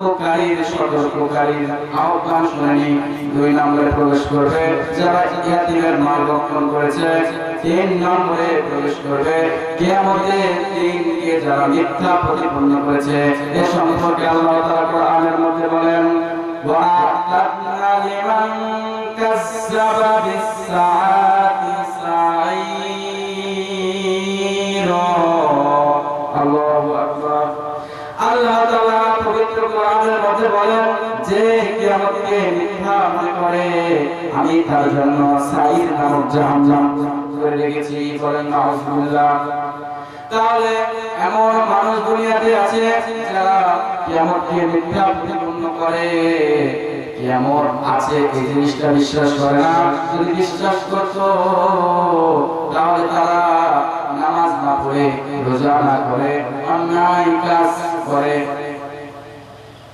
কারীর সতর্ককারীর আহ্বান শুনেনি দুই নম্বরে প্রবেশ করবে। যারা ইয়াতিমের মাল রক্ষণ করেছে, তিন নম্বরে প্রবেশ করবে। কিয়ামতে তিনকে যারা মিথ্যা প্রতিপন্ন করেছে, এ সম্পর্কে আল্লাহ তাআলা কোরআনের মধ্যে বলেন, ওয়া আতানা লিমান কাযযাবা বিস কোরআনের মধ্যে বলেন যে কিয়ামতকে মিথ্যা মনে করে, আমি তার জন্য সাইর নামক জাহান্নাম করে রেখেছি। বলেন, নাউজুবিল্লাহ। তাহলে এমন মানুষ দুনিয়াতে আছে যারা কিয়ামতকে মিথ্যা প্রতিপন্ন করে। কিয়ামত আছে এই জিনিসটা বিশ্বাস করে না? যদি বিশ্বাস করতো, তাহলে তারা নামাজ না পড়ে, রোজা না করে, অন্যায় কাজ করে।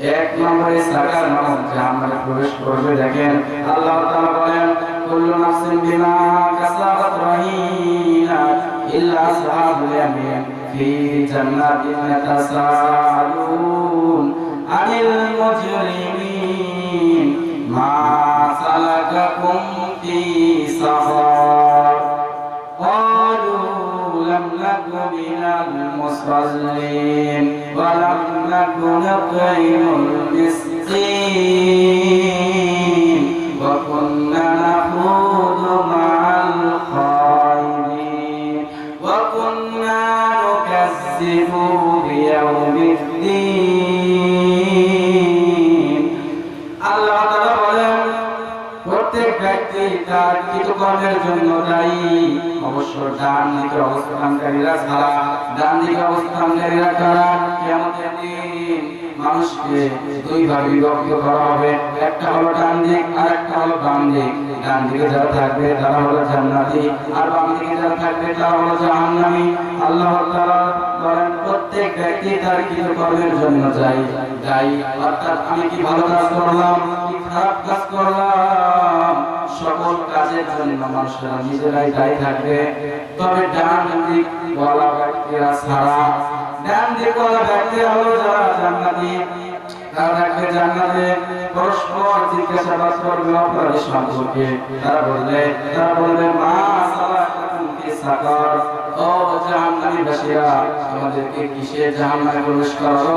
এক নম্বরে সাগার নামক জাহান্নামে প্রবেশ করবে, দেখেন আল্লাহ তাআলা বলেন, কুল্লু নাফসিন বিমা কাসাবাত রাহিনা ইল্লা আসহাবুল ইয়ামিন, ফি জান্নাতিন ইয়াতাসাআলুন আনিল মুজরিমিন, মা সালাকাকুম ফি সাফার من المصلين ولم نك نطعم المسكين তার কৃতকর্মের জন্য দায়ী। অবশ্য ডান দিকে অবস্থানকারীরা ছাড়া, ডান দিকে অবস্থানকারীরা কারা দিন? মানুষকে দুই ভাগে বিভক্ত করা হবে। একটা হলো ডান দিক আর একটা হলো বাম দিক। ডান দিকে যারা থাকবে, তারা হলো জান্নাতি। আর বাম দিকে যারা থাকবে, তারা হলো জাহান্নামী। আল্লাহ বলেন, প্রত্যেক ব্যক্তি তার কৃতকর্মের জন্য দায়ী। যাই অর্থাৎ আমি কি ভালো কাজ করলাম? কি খারাপ কাজ করলাম, সকল কাজের জন্য মানুষেরা নিজেরাই দায়ী থাকবে তবে ডান দিক বলা ব্যক্তিরা ছাড়া। ডান দিক বলা ব্যক্তিরা হলো যারা জান্নাতি। বাসীরা, আমাদেরকে কিসে জাহান্নামে প্রবেশ করালো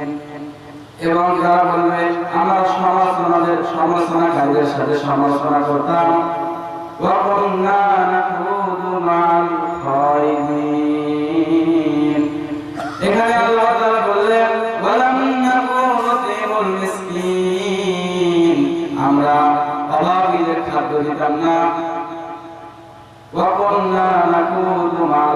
এবং যারা বলবে, আমরা সমালোচনাদের সমালোচনাকারীদের সাথে সমালোচনা করতাম। এখানে আল্লাহ বললেন আমরা অভাবীদের খাদ্য দিতাম না।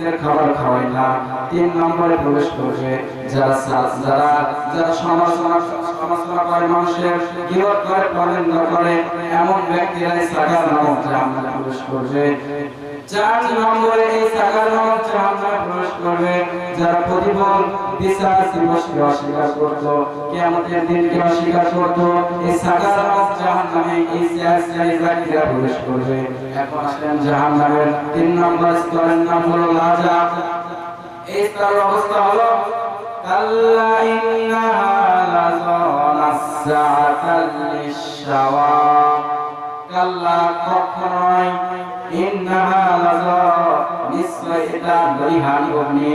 মিসকিনদের খাবার খাওয়ায় না, তিন নম্বরে প্রবেশ করবে যারা যারা যারা সমাজ করে এমন করবে। যারা বিচার দিবসকে অস্বীকার করত কিয়ামতের দিনকে অস্বীকার করত এই সাকার নামক জাহান্নামে এই চার শ্রেণির প্রবেশ করবে এখন আসলেন জাহান্নামের তিন নম্বর স্তরের নাম হলো লাজা এই স্তরের অবস্থা হলো কাল্লা ইন্নাহা লাযা কাল্লা কখনোই ইন্নাহা লাযা নিশ্চয় এটা দরিহানি অগ্নি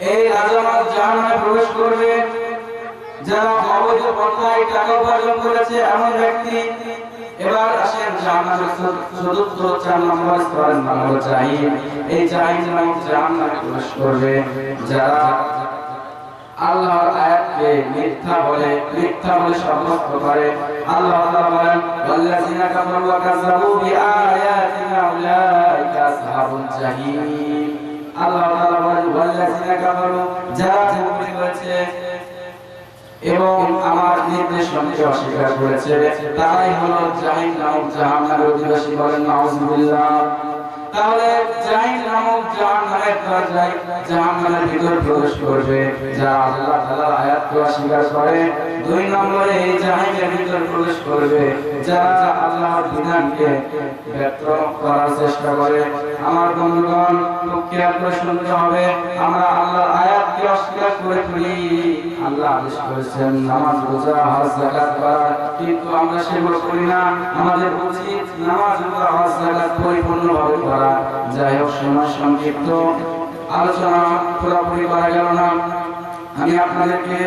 এই রাজা নামক জাহান নামে প্রবেশ করবে। যারা অবৈধ পন্থায় টাকা উপার্জন করেছে এমন ব্যক্তি। এবার আসেন জাহান্নামের চতুর্থ চার নম্বর স্তরের নাম জাহিম এই জাহিম নামক জাহান্নামে প্রবেশ করবে। যারা আল্লাহর আয়াতকে মিথ্যা বলে মিথ্যা বলে করে। আল্লাহ তাআলা বলেন, ওয়াল্লাযিনা কাফারু বিআয়াতিনা উলাইকা আসহাবুল জাহিম আল্লাহ তাআলা কাফারু, যারা কুফরি করেছে এবং আমার নির্দেশনকে অস্বীকার করেছে, তারাই হলো জাহিন নামক জাহান্নামের অধিবাসী বলেন, নাউজুবিল্লাহ। তাহলে জাহিন নামক জাহান্নামের দরজায় জাহান্নামের ভিতর প্রবেশ করবে যারা আল্লাহ তাআলার আয়াতকে অস্বীকার করে। দুই নম্বরে এই জাহিনের ভিতর প্রবেশ করবে। যারা আল্লাহর বিধানকে ব্যর্থ করার চেষ্টা করে। আমার বন্ধুগণ খেয়াল করে শুনতে হবে। আমরা আল্লাহর আয়াতকে অস্বীকার করে ফেলি। আল্লাহ আদেশ করেছেন, নামাজ রোজা, হজ, যাকাত করা। কিন্তু আমরা সেগুলো করি না। আমাদের উচিত নামাজ রোজা, হজ, যাকাত পরিপূর্ণভাবে করা। যাই হোক, সময় সংক্ষিপ্ত। আলোচনা পুরোপুরি করা গেল না। আমি আপনাদেরকে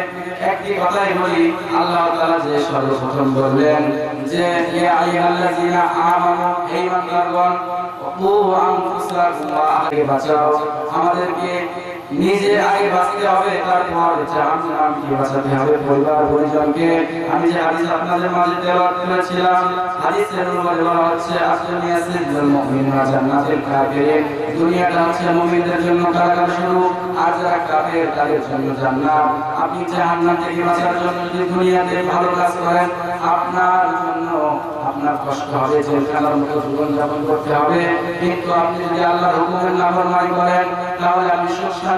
একটি কথাই বলি, আল্লাহ তাআলা যে সর্বপ্রথম বললেন যে, ইয়া আইয়ুহাল্লাযীনা আমানু, হে ইমানদারগণ ওয়া আনফুসাকুম ওয়া আহলিকুম বাঁচাও। আমাদেরকে নিজে আগে বাঁচতে হবে, তারপর জাহান্নামকে বাঁচাতে হবে পরিবার পরিজনকে। আমি যে হাদিস আপনাদের মাঝে তেলাওয়াত করেছিলাম হাদিসের অনুবাদে বলা হচ্ছে আসদুনিয়া সিজনুল মুমিনিনা জান্নাতুল কাফিরিন দুনিয়াটা হচ্ছে মুমিনদের জন্য কারাগার শুরু, আর যারা কাফের তাদের জন্য জান্নাত। আপনি জাহান্নাম থেকে বাঁচার জন্য যদি দুনিয়াতে ভালো কাজ করেন, আপনার জন্য আপনার কষ্ট হবে, জেলখানার মতো জীবন যাপন করতে হবে। কিন্তু আপনি যদি আল্লাহর হুকুমের নাফরমানি করেন, তাহলে আপনি সুখ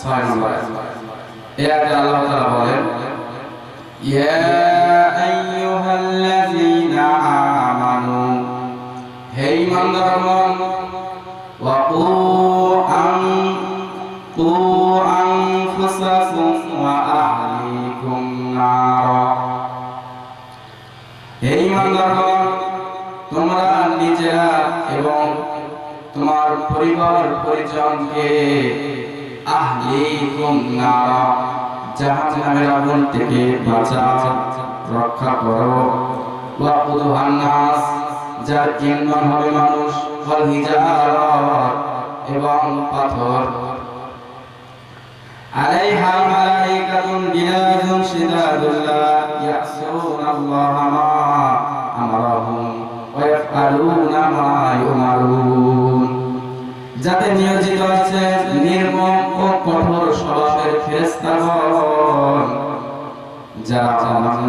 6 নম্বর আয়াত আল্লাহ তাআলা বলেন, ইয়া আইয়ুহাল্লাযীনা আমানু, হে ঈমানদারগণ, ওয়াকু আন কু আনফুসাকুম ওয়া আহলিকুম নারা। হে ঈমানদারগণ, তোমরা নিজেরা এবং তোমার পরিবার পরিজনকে আহলিকুম নারা। জাহান্নামের আগুন থেকে বাঁচাও, রক্ষা করো। ওয়া উদহান নাস, যার কিনবান হবে মানুষ ফল হিজারা এবং পাথর। আলাইহা মালাইকাতুন গিলাজুন শিদাদুল্লাহ ইয়াসুন আল্লাহ মা আমারাহুম ওয়া ইফআলুনা মা ইউমারুন। যাতে নিয়োজিত আছে কঠোর স্বভাবের ফেরেশতাগণ যারা অমান্য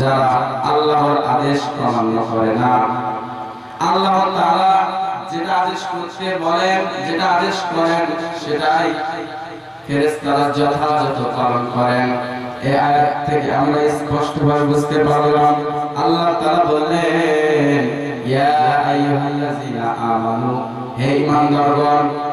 যারা আল্লাহর আদেশ অমান্য করে না। আল্লাহ তাআলা যেটা আদেশ করতে বলেন, যেটা আদেশ করেন, সেটাই ফেরেশতারা যথাযথ পালন করেন। এই আয়াত থেকে আমরা স্পষ্টভাবে বুঝতে পারলাম। আল্লাহ তাআলা বললেন, ইয়া আইয়ুহাল্লাযীনা আমানু, হে ঈমানদারগণ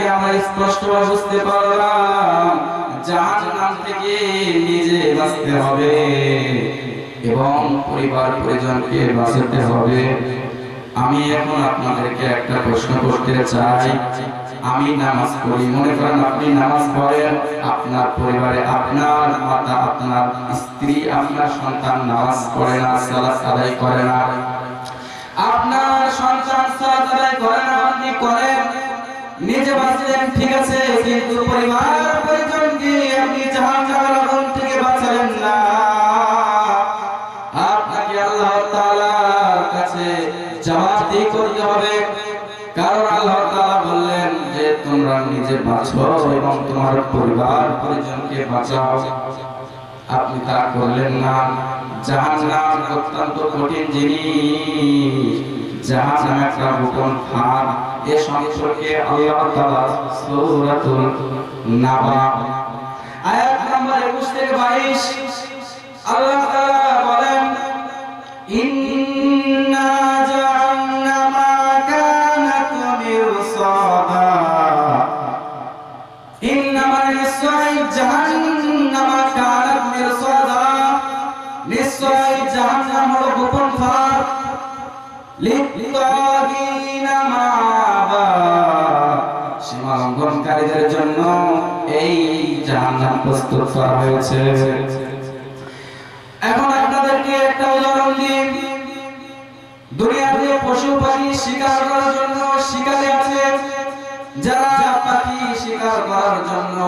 থেকে আমরা স্পষ্টভাবে বুঝতে পারলাম, জাহান্নাম থেকে নিজে বাঁচতে হবে এবং পরিবার পরিজনকে বাঁচাতে হবে। আমি এখন আপনাদেরকে একটা প্রশ্ন করতে চাই। আমি নামাজ পড়ি, মনে করেন আপনি নামাজ পড়েন, আপনার পরিবারে আপনার মাতা, আপনার স্ত্রী, আপনার সন্তান নামাজ পড়ে না, সালাত আদায় করে না। আপনার সন্তান সালাত আদায় করে না, আপনি করেন। নিজে বাঁচলেন ঠিক আছে, কিন্তু পরিবার পরিজনকে আপনি জাহান্নামের আগুন থেকে বাঁচালেন না। আপনাকে আল্লাহ কাছে জবাবদিহি করতে হবে। কারণ আল্লাহ বললেন যে, তোমরা নিজে বাঁচো এবং তোমার পরিবার পরিজনকে বাঁচাও। আপনি তা করলেন না। জাহান্নাম অত্যন্ত কঠিন জিনিস। জাহান্নাম একটা গোপন ফাঁদ এ সম্পর্কে আল্লাহ তাআলা সূরাতুল নাবা। আয়াত নম্বর 21 থেকে 22 আল্লাহ তাআলা বলেন প্রস্তুত করা হয়েছে। এখন আপনাদেরকে একটা উদাহরণ দিই। দুনিয়াতে পশু পাখি শিকার করার জন্য শিকারে আছে। যারা পাখি শিকার করার জন্য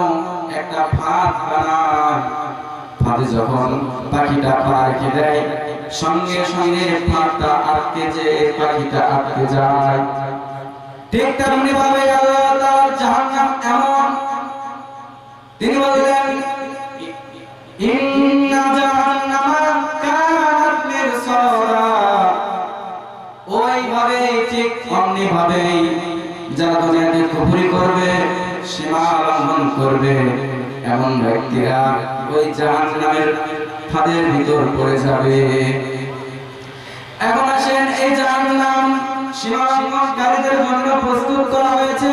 একটা ফাঁদ বানায়। ফাঁদে যখন পাখিটা পা রেখে দেয়, সঙ্গে সঙ্গে ফাঁদটা আটকে যে পাখিটা আটকে যায়। ঠিক তেমনি ভাবে আল্লাহ তাআলার জাহান্নাম এমন। তিনি বললেন করবে সীমা লঙ্ঘন করবে। এমন ব্যক্তিরা ওই জাহান্নামের ফাঁদের ভিতর পড়ে যাবে। এখন আসেন এই জাহান্নাম সীমা লঙ্ঘনকারীদের জন্য প্রস্তুত করা হয়েছে।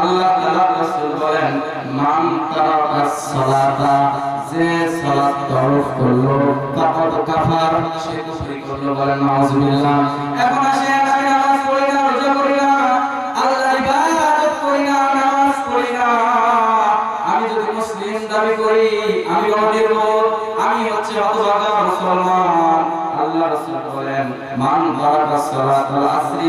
আল্লাহ তাআলা রাসূল বলেন, মান তারাকাস সালাতা যে সালাত তরক করল, ফাকাদ কাফার, সে কুফরি করল বলেন, নাউজুবিল্লাহ এখন আসেন আমি নামাজ পড়ি না, রোজা করি না, আল্লাহর ইবাদত করি না, নামাজ পড়ি না। আমি যদি মুসলিম দাবি করি, আমি অনির্বোধ আমি হচ্ছে হতভাগা মুসলমান। আল্লাহ রাসূল বলেন, মান তারাকা সালাতাল আসরি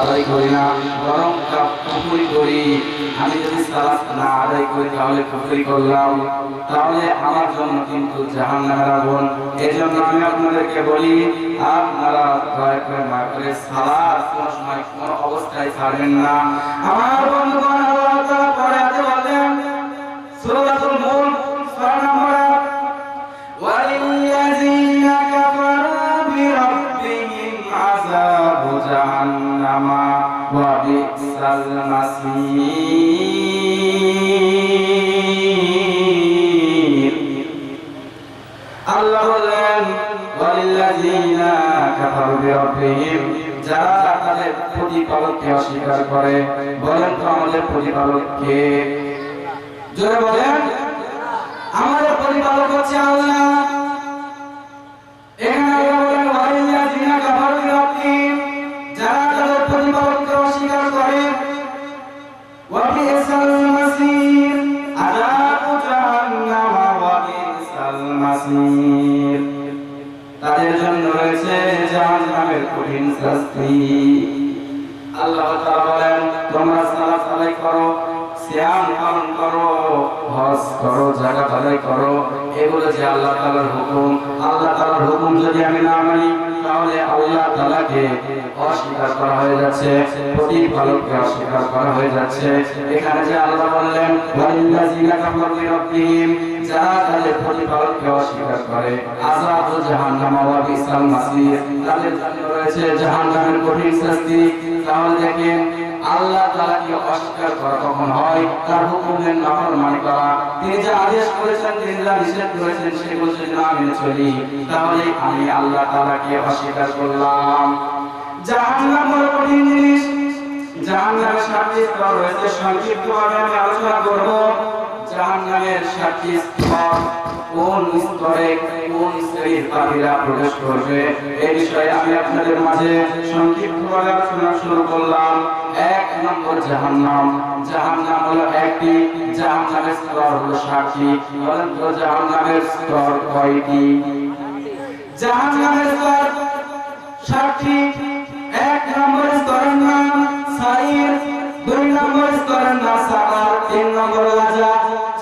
আদায় করি না, বরং তা পুকুরি করি। আমি যদি সালাত না আদায় করি, তাহলে পুকুরি করলাম। তাহলে আমার জন্য কিন্তু জাহান নামের আগুন। এজন্য আমি আপনাদেরকে বলি, আপনারা দয়া করে মা করে সালাত কোনো সময় কোনো অবস্থায় ছাড়বেন না। আমার বন্ধুগণ তাদের প্রতিপালককে অস্বীকার করে বলেন তো আমাদের প্রতিপালককে। জোরে বলেন আমাদের প্রতিপালক হচ্ছে আল্লাহ। শাস্তি। আল্লাহ বলেন, তোমরা সালাত আদায় করো, সিয়াম পালন করো, হজ করো জাকাত আদায় করো, এগুলো যে আল্লাহ তাআলার হুকুম। আল্লাহ তাআলার হুকুম যদি আমি না মানি, তাহলে আল্লাহ তাআলাকে অস্বীকার করা হয়ে যাচ্ছে, প্রতিপালককে অস্বীকার করা হয়ে যাচ্ছে। এখানে যে আল্লাহ বললেন, ওয়ালিল্লাযিনা কাফারু বিরাব্বিহিম যারা তাদের প্রতিপালককে অস্বীকার করে আযাব জাহান্নাম ওয়া বিসাল মাসির, তাদের রয়েছে জাহান্নামের কঠিন শাস্তি। তাহলে দেখেন, আল্লাহ তাআলাকে অস্বীকার করা কখন হয়? তার হুকুমের নাফরমানি করা। তিনি যে আদেশ করেছেন, তিনি যা নিষেধ করেছেন সেগুলো যদি না, মেনে চলি। তাহলে আমি আল্লাহ তাআলাকে অস্বীকার করলাম। জাহান্নাম বড় কঠিন জিনিস। জাহান্নামের স্তর রয়েছে সংক্ষিপ্তভাবে আমি আলোচনা করব। জাহান্নামের সাতটি স্তর কোন স্তরে কোন শ্রেণির পাপীরা প্রবেশ করবে? এই বিষয়ে আমি আপনাদের মাঝে সংক্ষিপ্তভাবে আলোচনা শুরু করলাম। এক নম্বর জাহান্নাম। জাহান্নাম হলো একটি জাহান্নামের স্তর, হলো সাতটি। বলেন জাহান্নামের স্তর কয়টি? জাহান্নামের স্তর সাতটি। এক নম্বর স্তরের নাম সাইর, দুই নম্বর স্তরের নাম সাকার তিন নম্বর লাজা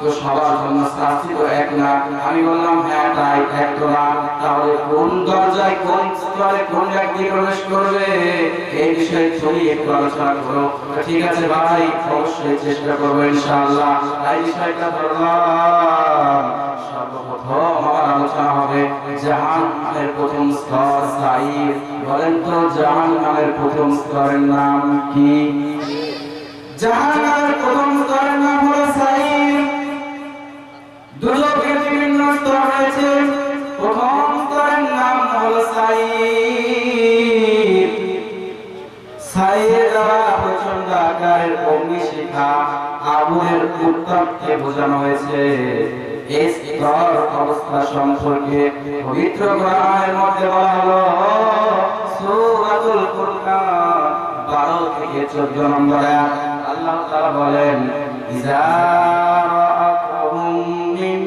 তো সবার জন্য শাস্তি তো এক না। আমি বললাম হ্যাঁ তাই এক তো না। তাহলে কোন দরজায়, কোন স্তরে কোন ব্যক্তি প্রবেশ করবে? এই বিষয়ে তুমি একটু আলোচনা করো। ঠিক আছে ভাই, অবশ্যই চেষ্টা করব ইনশাআল্লাহ। এই বিষয়টা ধরলাম সর্বপ্রথম আমার আলোচনা হবে জাহান নামের প্রথম স্তর জাহান নামের প্রথম স্তরের নাম কি? জাহান নামের প্রথম স্তরের ইসলামের অগ্নি শিখা আগুনের উত্তাপকে বোঝানো হয়েছে। এই স্তর অবস্থা সম্পর্কে পবিত্র কোরআনের মধ্যে বলা হলো, সূরাতুল ফুরকান 12 থেকে 14 নম্বর আয়াত। আল্লাহ তাআলা বলেন, ইযা রাআকুম মিন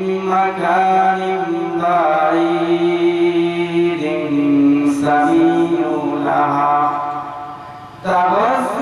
সামিউ লাহা, তাবাস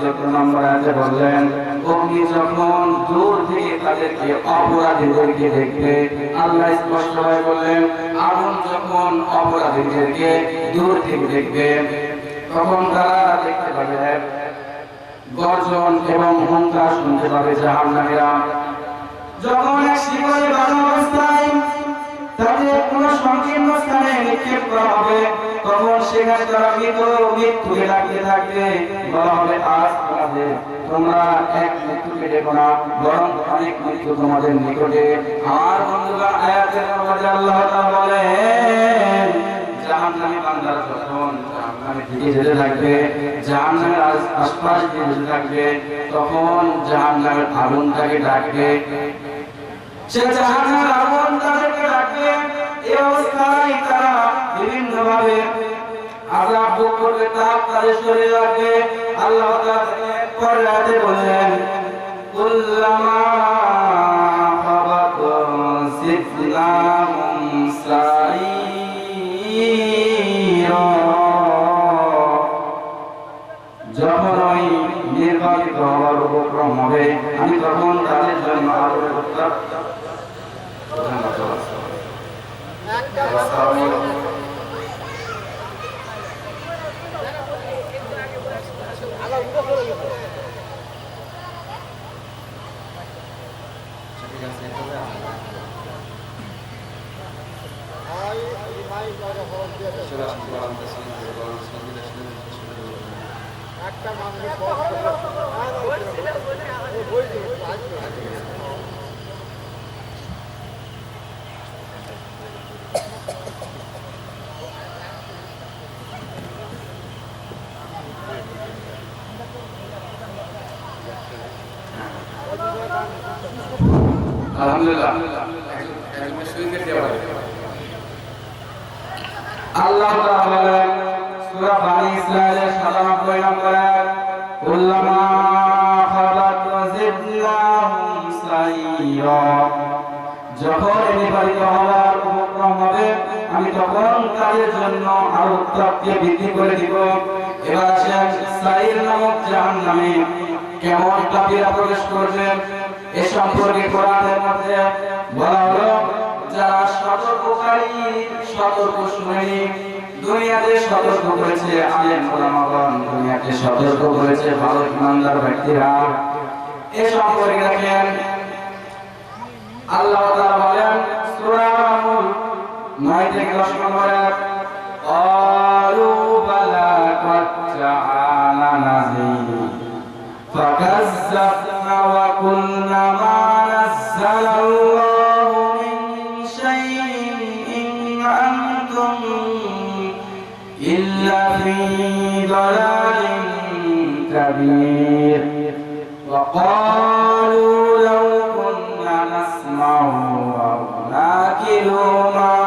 12 থেকে 14 নম্বর আয়াতে বললেন অগ্নি যখন দূর থেকে তাদেরকে অপরাধীদেরকে দেখবে থেকে দেখবে দেখতে গর্জন এবং হুঙ্কার শুনতে পাবে জাহান্নামীরা। যখন এক অবস্থায় তাদের সংকীর্ণ স্থানে নিক্ষেপ করা হবে? তখন সেখানে তারা মৃত ডাকতে থাকবে। বলা হবে, আজ তোমাদের, তোমরা এক বরং অনেক মৃত্যু তোমাদের নিকটে। থাকবে, জাহান্নামের আশপাশ থাকবে, তখন ডাকবে। সে জাহান্নামের আগুন তাদেরকে ডাকবে। এই অবস্থায় তারা বিভিন্ন ভাবে আযাব আল্লাহ তাআলা পরে আয়াতে বলেন আলহামদুলিল্লাহ। তখন তাদের জন্য আরও উত্তাপকে বৃদ্ধি করে দিব। এবার আসেন সাইর নামক জাহান্নামে কেমন পাপীরা প্রবেশ করবে এ সম্পর্কে কোরআনের মধ্যে বলা হলো, যারা সতর্ককারী, সতর্ক শুনেনি, দুনিয়াতে সতর্ক করেছে আলেম ওলামাগণ, দুনিয়াতে সতর্ক করেছে ভালো ইমানদার ব্যক্তিরা। এ সম্পর্কে দেখেন আল্লাহ তাআলা বলেন, সূরা আল 9 থেকে 10 নম্বর আয়াত قالوا بلى قد جاءنا نذير فكذبنا وقلنا ما نزل الله من شيء إن أنتم إلا في ضلال كبير وقالوا لو كنا نسمع أو ناكل ما كنا في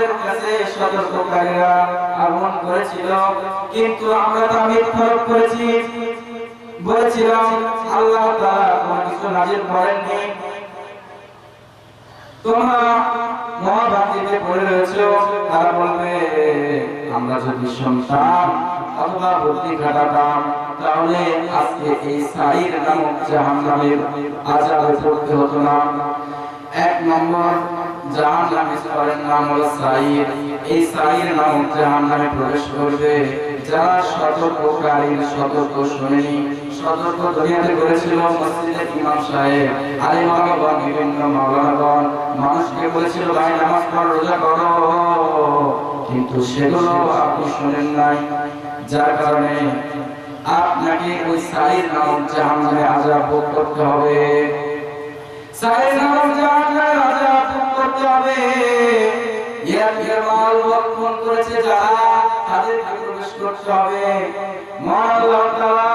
আমাদের কাছে সতর্ককারীরা আগমন করেছিল। কিন্তু আমরা তা মিথ্যারোপ করেছি। বলেছিলাম, আল্লাহ তাআলা কোনো কিছু নাজিল করেননি। তোমরা মহাভারতীতে পড়ে রয়েছে, তারা বলবে, আমরা যদি শুনতাম অথবা বুদ্ধি খাটাতাম তাহলে আজকে এই সাইর নামক জাহান্নামের আজাবে পড়তে হতো না। এক নম্বর জাহান্নামে স্তরের নাম হলো সাইর এই সাইর নামক জাহান্নামে প্রবেশ করবে। যারা সতর্ককারীর সতর্ক শুনেনি, সতর্ক দুনিয়াতে করেছিল মসজিদের ইমাম সাহেব আলী মাওলানা বিভিন্ন মাওলানাগণ মানুষকে বলেছিল, ভাই, নামাজ পড়ো, রোজা করো কিন্তু সেগুলো আপনি শুনেন নাই। যার কারণে আপনাকে ওই সাইর নামক জাহান্নামে আযাব ভোগ করতে হবে। সাইর নামক জাহান্নামে আযাব ভোগ করতে হবে। ইয়াকে মাল বক্ষণ করেছে যারা তাদেরকে প্রবেশ করতে হবে। মহান আল্লাহ তাআলা